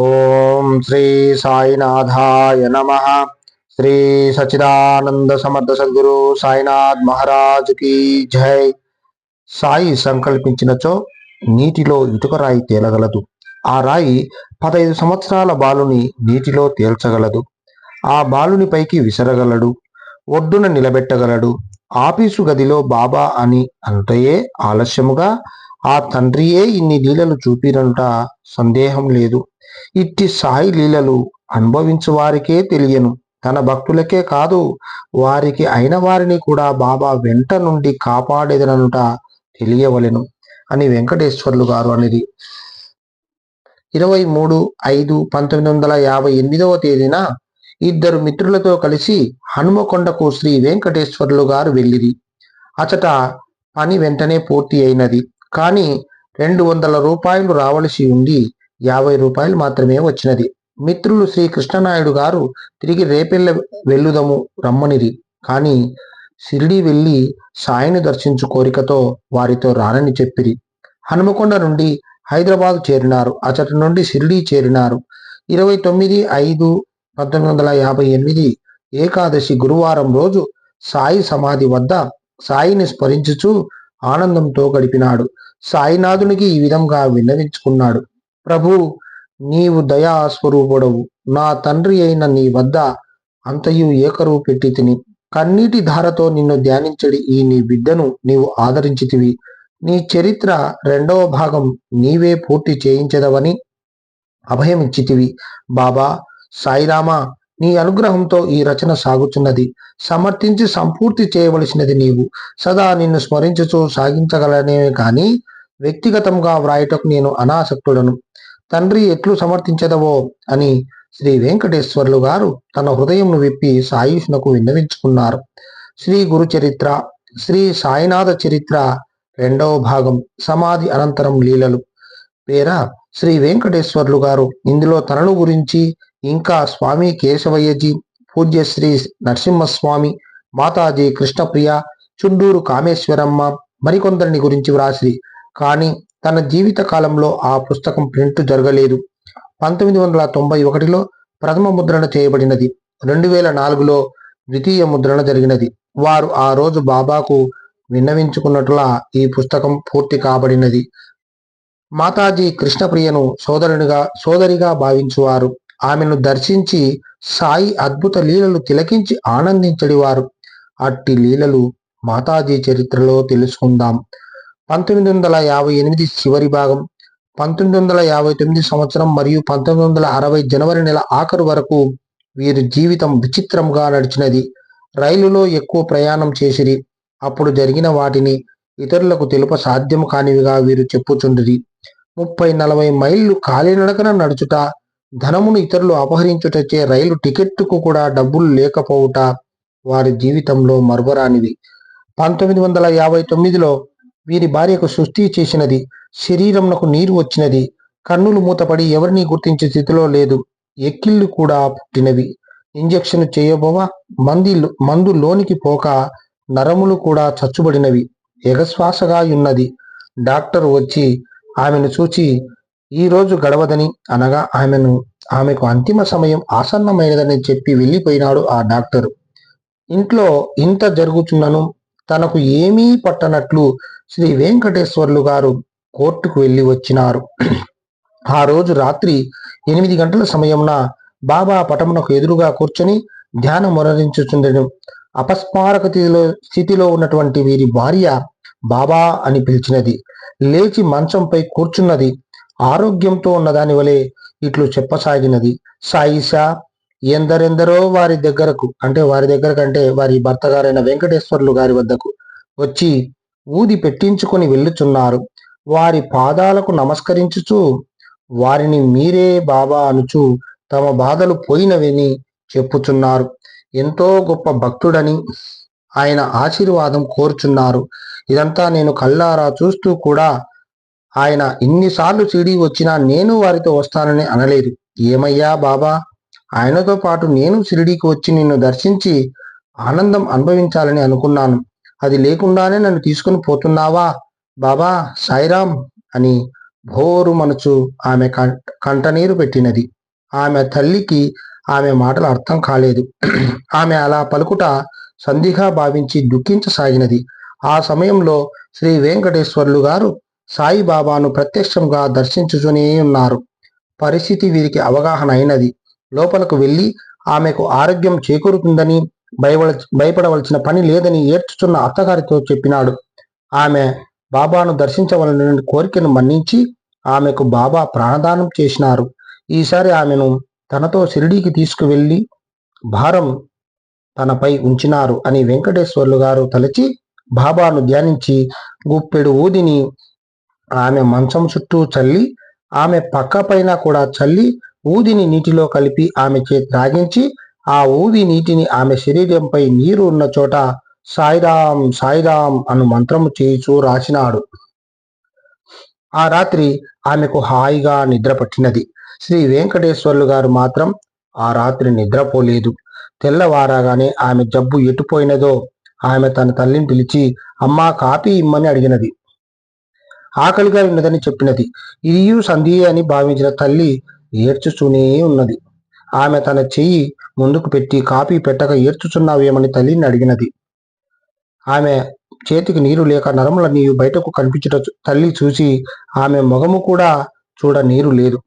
ఓం శ్రీ సాయినాథాయ నమ. శ్రీ సచిదానంద సమర్థ సద్గురు సాయినాథ్ మహారాజ్కి జై. సాయి సంకల్పించినచో నీటిలో ఇటుక రాయి తేలగలదు. ఆ రాయి పదహైదు సంవత్సరాల బాలుని నీటిలో తేల్చగలదు. ఆ బాలుని పైకి విసరగలడు. ఒడ్డున నిలబెట్టగలడు. ఆఫీసు గదిలో బాబా అని అంటే ఆలస్యముగా ఆ తండ్రియే ఇన్ని లీలలు చూపిరంట? సందేహం లేదు. ఇట్టి సాయి లీలలు అనుభవించు వారికే తెలియను. తన భక్తులకే కాదు వారికి అయిన వారిని కూడా బాబా వెంట నుండి కాపాడేదననుట తెలియవలెను అని వెంకటేశ్వర్లు గారు అనేది. ఇరవై మూడు ఐదు పంతొమ్మిది వందల యాభై ఎనిమిదవ తేదీన ఇద్దరు మిత్రులతో కలిసి హనుమకొండకు శ్రీ వెంకటేశ్వర్లు గారు వెళ్ళిరి. అచట పని వెంటనే పూర్తి అయినది. కానీ రెండు వందల రూపాయలు రావలసి ఉండి యాభై రూపాయలు మాత్రమే వచ్చినది. మిత్రులు శ్రీ కృష్ణనాయుడు గారు తిరిగి రేపెళ్ళ వెళ్ళుదము రమ్మనిరి కానీ షిరిడి వెళ్ళి సాయిని దర్శించు కోరికతో వారితో రానని చెప్పిరి. హనుమకొండ నుండి హైదరాబాద్ చేరినారు. అచట నుండి షిరిడి చేరినారు. ఇరవై తొమ్మిది ఐదు పంతొమ్మిది వందల యాభై ఎనిమిది ఏకాదశి గురువారం రోజు సాయి సమాధి వద్ద సాయిని స్మరించుచు ఆనందంతో గడిపినాడు. సాయినాథునికి ఈ విధంగా విన్నవించుకున్నాడు. ప్రభు నీవు దయా స్వరూపుడవు నా తండ్రి అయిన నీ వద్ద అంతయు ఏకరువు పెట్టి తిని కన్నీటి ధారతో నిన్ను ధ్యానించడి ఈ నీ బిడ్డను నీవు ఆదరించితివి నీ చరిత్ర రెండవ భాగం నీవే పూర్తి చేయించదవని అభయమిచ్చితివి బాబా సాయిరామా నీ అనుగ్రహంతో ఈ రచన సాగుచున్నది. సమర్థించి సంపూర్తి చేయవలసినది నీవు. సదా నిన్ను స్మరించుచూ సాగించగలనే కాని వ్యక్తిగతంగా వ్రాయటకు నేను అనాసక్తుడను. తండ్రి ఎట్లు సమర్థించదవో అని శ్రీ వెంకటేశ్వర్లు గారు తన హృదయంను విప్పి సాయుష్నకు విన్నవించుకున్నారు. శ్రీ గురు చరిత్ర శ్రీ సాయినాథ చరిత్ర రెండవ భాగం సమాధి అనంతరం లీలలు. పేర శ్రీ వెంకటేశ్వర్లు గారు. ఇందులో తనను గురించి ఇంకా స్వామి కేశవయ్యజీ పూజ్యశ్రీ నరసింహస్వామి మాతాజీ కృష్ణప్రియ చుండూరు కామేశ్వరమ్మ మరికొందరిని గురించి వ్రాసి కానీ తన జీవిత కాలంలో ఆ పుస్తకం ప్రింట్ జరగలేదు. పంతొమ్మిది వందల తొంభై ఒకటిలో ప్రథమ ముద్రణ చేయబడినది. రెండు వేల నాలుగులో ద్వితీయ ముద్రణ జరిగినది. వారు ఆ రోజు బాబాకు విన్నవించుకున్నట్లా ఈ పుస్తకం పూర్తి కాబడినది. మాతాజీ కృష్ణప్రియను సోదరునిగా సోదరిగా భావించువారు. ఆమెను దర్శించి సాయి అద్భుత లీలలు తిలకించి ఆనందించడివారు. అట్టి లీలలు మాతాజీ చరిత్రలో తెలుసుకుందాం. పంతొమ్మిది వందల యాభై ఎనిమిది చివరి భాగం పంతొమ్మిది వందల యాభై తొమ్మిది సంవత్సరం మరియు పంతొమ్మిది వందల అరవై జనవరి నెల ఆఖరు వరకు వీరి జీవితం విచిత్రంగా నడిచినది. రైలులో ఎక్కువ ప్రయాణం చేసిరి. అప్పుడు జరిగిన వాటిని ఇతరులకు తెలుప సాధ్యం కానివిగా వీరు చెప్పుచుండిరి. ముప్పై నలభై మైళ్ళు కాలినడకన నడుచుట ధనమును ఇతరులు అపహరించుటచే రైలు టికెట్టుకు కూడా డబ్బులు లేకపోవుట వారి జీవితంలో మరువరానివి పంతొమ్మిది వందల యాభై తొమ్మిదిలో వీరి భార్యకు సృష్టి చేసినది శరీరంకు నీరు వచ్చినది కన్నులు మూతపడి ఎవరిని గుర్తించే స్థితిలో లేదు ఎక్కిళ్ళు కూడా పుట్టినవి. ఇంజెక్షన్ చేయబోవా మంది మందు లోనికి పోక నరములు కూడా చచ్చుబడినవి. ఎగశ్వాసగా ఉన్నది. డాక్టర్ వచ్చి ఆమెను చూచి ఈ రోజు గడవదని అనగా ఆమెను ఆమెకు అంతిమ సమయం ఆసన్నమైనదని చెప్పి వెళ్ళిపోయినాడు ఆ డాక్టర్. ఇంట్లో ఇంత జరుగుతున్నను తనకు ఏమీ పట్టనట్లు శ్రీ వెంకటేశ్వర్లు గారు కోర్టుకు వెళ్ళి వచ్చినారు. ఆ రోజు రాత్రి ఎనిమిది గంటల సమయంన బాబా పటమునకు ఎదురుగా కూర్చొని ధ్యానం మొరరించుచుండడం అపస్మారక స్థితిలో ఉన్నటువంటి వీరి భార్య బాబా అని పిలిచినది. లేచి మంచంపై కూర్చున్నది. ఆరోగ్యంతో ఉన్నదాని వలె ఇట్లు చెప్పసాగినది. సాయిషా ఎందరెందరో వారి దగ్గరకు అంటే వారి దగ్గరకంటే వారి భర్త గారైన వెంకటేశ్వర్లు గారి వద్దకు వచ్చి ఊది పెట్టించుకొని వెళ్ళుచున్నారు. వారి పాదాలకు నమస్కరించుచు వారిని మీరే బాబా అనుచు తమ బాధలు పోయినవిని చెప్పుచున్నారు. ఎంతో గొప్ప భక్తుడని ఆయన ఆశీర్వాదం కోరుచున్నారు. ఇదంతా నేను కల్లారా చూస్తూ కూడా ఆయన ఇన్నిసార్లు సిడి వచ్చినా నేను వారితో వస్తానని అనలేదు. ఏమయ్యా బాబా? ఆయనతో పాటు నేను షిరిడీకి వచ్చి నిన్ను దర్శించి ఆనందం అనుభవించాలని అనుకున్నాను. అది లేకుండానే నన్ను తీసుకుని పోతున్నావా? బాబా సాయిరాం అని భోరు మనచు ఆమె కంటనీరు పెట్టినది. ఆమె తల్లికి ఆమె మాటలు అర్థం కాలేదు. ఆమె అలా పలుకుట సంధిగా భావించి దుఃఖించసాగినది. ఆ సమయంలో శ్రీ వెంకటేశ్వర్లు గారు సాయిబాబాను ప్రత్యక్షంగా దర్శించుచునే ఉన్నారు. పరిస్థితి వీరికి అవగాహన అయినది. లోపలకు వెళ్ళి ఆమెకు ఆరోగ్యం చేకూరుతుందని భయపడ భయపడవలసిన పని లేదని ఏడ్చుచున్న అత్తగారితో చెప్పినాడు. ఆమె బాబాను దర్శించవలన కోరికను మన్నించి ఆమెకు బాబా ప్రాణదానం చేసినారు. ఈసారి ఆమెను తనతో షిరిడీకి తీసుకువెళ్ళి భారం తనపై ఉంచినారు అని వెంకటేశ్వర్లు గారు తలచి బాబాను ధ్యానించి గుప్పెడు ఊదిని ఆమె మంచం చుట్టూ చల్లి ఆమె పక్క పైన కూడా చల్లి ఊదిని నీటిలో కలిపి ఆమె చేతి త్రాగించి ఆ ఊది నీటిని ఆమె శరీరంపై నీరు ఉన్న చోట సాయిరాం సాయిరాం అను మంత్రము చేయిచూ రాసినాడు. ఆ రాత్రి ఆమెకు హాయిగా నిద్ర పట్టినది. శ్రీ వెంకటేశ్వర్లు గారు మాత్రం ఆ రాత్రి నిద్రపోలేదు. తెల్లవారాగానే ఆమె జబ్బు ఎటుపోయినదో ఆమె తన తల్లిని పిలిచి అమ్మా కాపీ ఇమ్మని అడిగినది. ఆకలిగా ఉన్నదని చెప్పినది. ఇదియు సంధియే అని భావించిన తల్లి ఏడ్చుచూనే ఉన్నది. ఆమె తన చెయ్యి ముందుకు పెట్టి కాపీ పెట్టక ఏడ్చుచున్నావేమని తల్లిని అడిగినది. ఆమె చేతికి నీరు లేక నరముల నీరు బయటకు కనిపించట తల్లి చూసి ఆమె మొగము కూడా చూడ నీరు లేదు.